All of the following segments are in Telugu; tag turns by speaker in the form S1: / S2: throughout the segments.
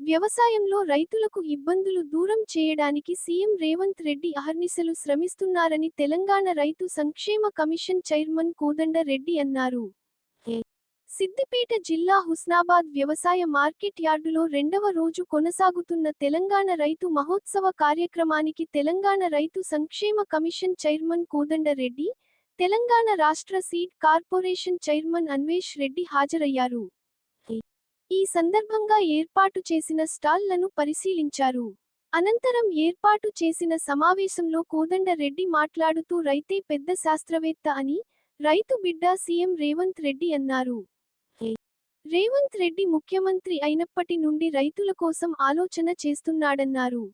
S1: వ్యవసాయంలో రైతులకు ఇబ్బందులు దూరం చేయడానికి సీఎం రేవంత్ రెడ్డి అహర్నిశలు శ్రమిస్తున్నారని తెలంగాణ రైతు సంక్షేమ కమిషన్ చైర్మన్ కోదండ రెడ్డి అన్నారు. సిద్దిపేట జిల్లా హుస్నాబాద్ వ్యవసాయ మార్కెట్ యార్డులో రెండవ రోజు కొనసాగుతున్న తెలంగాణ రైతు మహోత్సవ కార్యక్రమానికి తెలంగాణ రైతు సంక్షేమ కమిషన్ చైర్మన్ కోదండ రెడ్డి తెలంగాణ రాష్ట్ర seed corporation chairman Anvesh Reddy హాజరయ్యారు. ఈ సందర్భంగా ఏర్పాటు చేసిన స్టాల్లను పరిశీలించారు. అనంతరం ఏర్పాటు చేసిన సమావేశంలో కోదండ రెడ్డి మాట్లాడుతూ రైతే పెద్ద శాస్త్రవేత్త అని రైతు బిడ్డ సీఎం రేవంత్ రెడ్డి అన్నారు. రేవంత్ రెడ్డి ముఖ్యమంత్రి అయినప్పటి నుండి రైతుల కోసం ఆలోచన చేస్తున్నాడన్నారు.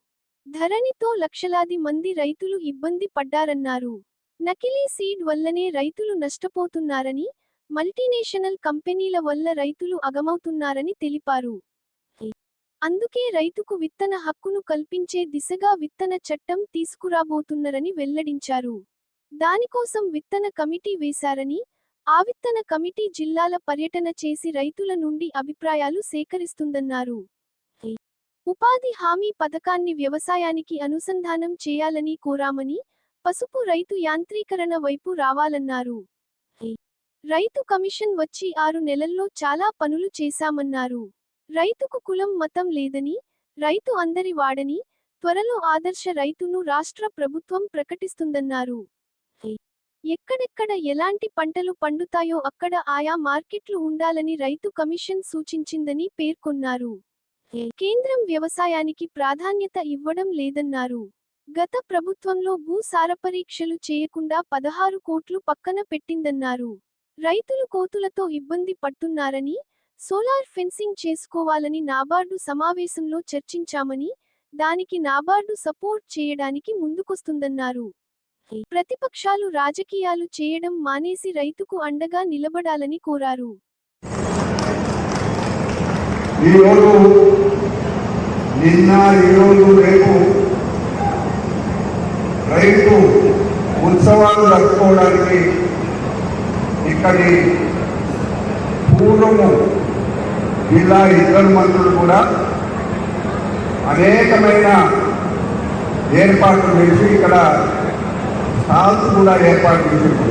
S1: ధరణితో లక్షలాది మంది రైతులు ఇబ్బంది పడ్డారన్నారు. నకిలీ సీడ్ వల్లనే రైతులు నష్టపోతున్నారని మల్టీనేషనల్ కంపెనీల వల్ల రైతులు అగమవుతున్నారని తెలిపారు. అందుకే రైతుకు విత్తన హక్కును కల్పించే దిశగా విత్తన చట్టం తీసుకురాబోతున్నారని వెల్లడించారు. దానికోసం విత్తన కమిటీ వేశారని ఆ విత్తన కమిటీ జిల్లాల పర్యటన చేసి రైతుల నుండి అభిప్రాయాలు సేకరిస్తుందన్నారు. ఉపాధి హామీ పథకాన్ని వ్యవసాయానికి అనుసంధానం చేయాలని కోరామని పసుపు రైతు యాంత్రీకరణ వైపు రావాలన్నారు. రైతు కమిషన్ వచ్చి ఆరు నెలల్లో చాలా పనులు చేశామన్నారు. రైతుకు కులం మతం లేదని రైతు అందరి వాడని త్వరలో ఆదర్శ రైతును రాష్ట్ర ప్రభుత్వం ప్రకటిస్తుందన్నారు. ఎక్కడెక్కడ ఎలాంటి పంటలు పండుతాయో అక్కడ ఆయా మార్కెట్లు ఉండాలని రైతు కమిషన్ సూచించిందని పేర్కొన్నారు. కేంద్రం వ్యవసాయానికి ప్రాధాన్యత ఇవ్వడం లేదన్నారు. గత ప్రభుత్వంలో భూ సారపరీక్షలు చేయకుండా పదహారు కోట్లు పక్కన పెట్టిందన్నారు. రైతులు కోతులతో ఇబ్బంది పడుతున్నారని సోలార్ ఫెన్సింగ్ చేసుకోవాలని నాబార్డు సమావేశంలో చర్చించామని దానికి నాబార్డు సపోర్ట్ చేయడానికి ముందుకొస్తుందన్నారు. ప్రతిపక్షాలు రాజకీయాలు చేయడం మానేసి రైతుకు అండగా నిలబడాలని కోరారు.
S2: నిన్న ఈరోజు రేపు రైతు ఉత్సవాలు జరుపుకోవడానికి ఇక్కడి పూర్వము జిల్లా ఇద్దరు మంత్రులు కూడా అనేకమైన ఏర్పాట్లు చేసి ఇక్కడ స్టాల్స్ కూడా ఏర్పాటు చేసింది.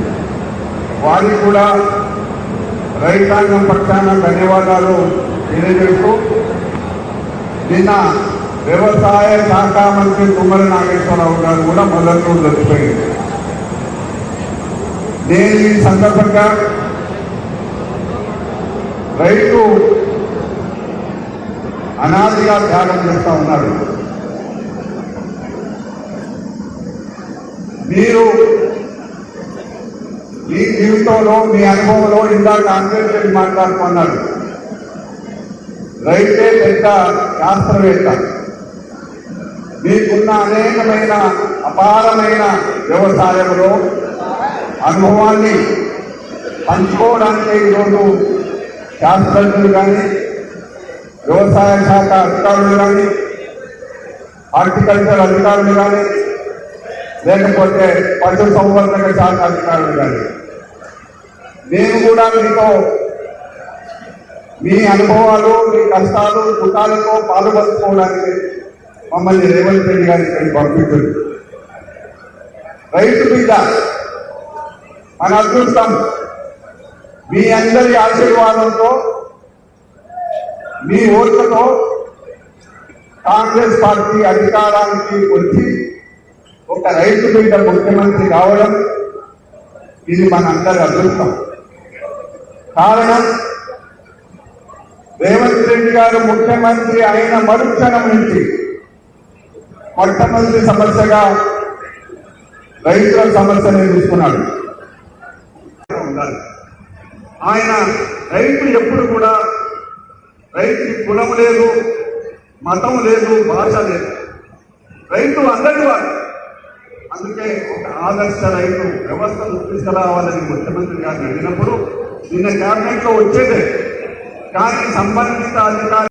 S2: వారికి కూడా రైతాంగం పక్షాన ధన్యవాదాలు తెలియజేస్తూ నిన్న వ్యవసాయ శాఖ మంత్రి తుమ్మల నాగేశ్వరరావు గారు కూడా మొదటి రోజు నేను ఈ సందర్భంగా రైతు అనాదిగా త్యాగం చేస్తూ ఉన్నారు మీరు మీ జీవితంలో మీ అనుభవంలో ఇందాక అంబేద్కర్ మాట్లాడుకున్నాడు రైతే పెద్ద శాస్త్రవేత్త. మీకున్న అనేకమైన అపారమైన వ్యవసాయంలో అనుభవాన్ని పంచుకోవడానికి ఈరోజు శాస్త్రజ్ఞులు కానీ వ్యవసాయ శాఖ అధికారులు కానీ హార్టికల్చర్ అధికారులు కానీ లేకపోతే పశు సంవర్ధక శాఖ అధికారులు కానీ. నేను కూడా మీతో మీ అనుభవాలు మీ కష్టాలు సుఖాలతో పాల్పంచుకోవడానికి మమ్మల్ని రేవంత్ రెడ్డి గారి ఇక్కడికి పంపించండి రైతు మీద మన అదృష్టం మీ అందరి ఆశీర్వాదంతో మీ ఓట్లతో కాంగ్రెస్ పార్టీ అధికారానికి వచ్చి ఒక రైతు బిడ్డ ముఖ్యమంత్రి కావడం ఇది మనందరి అదృష్టం. కారణం రేవంత్ రెడ్డి గారు ముఖ్యమంత్రి అయిన మరుక్షణం నుంచి మొట్టమొదటి సమస్యగా రైతుల సమస్యను తీసుకున్నాడు ఆయన రైతు ఎప్పుడు కూడా రైతు కులం లేదు మతం లేదు భాష లేదు. రైతు అందరి వారు. అందుకే ఒక ఆదర్శ రైతు వ్యవస్థను తీసుకురావాలని ముఖ్యమంత్రి గారు అడిగినప్పుడు నిన్న క్యాబినెట్లో వచ్చేదే. కానీ సంబంధిత అధికారి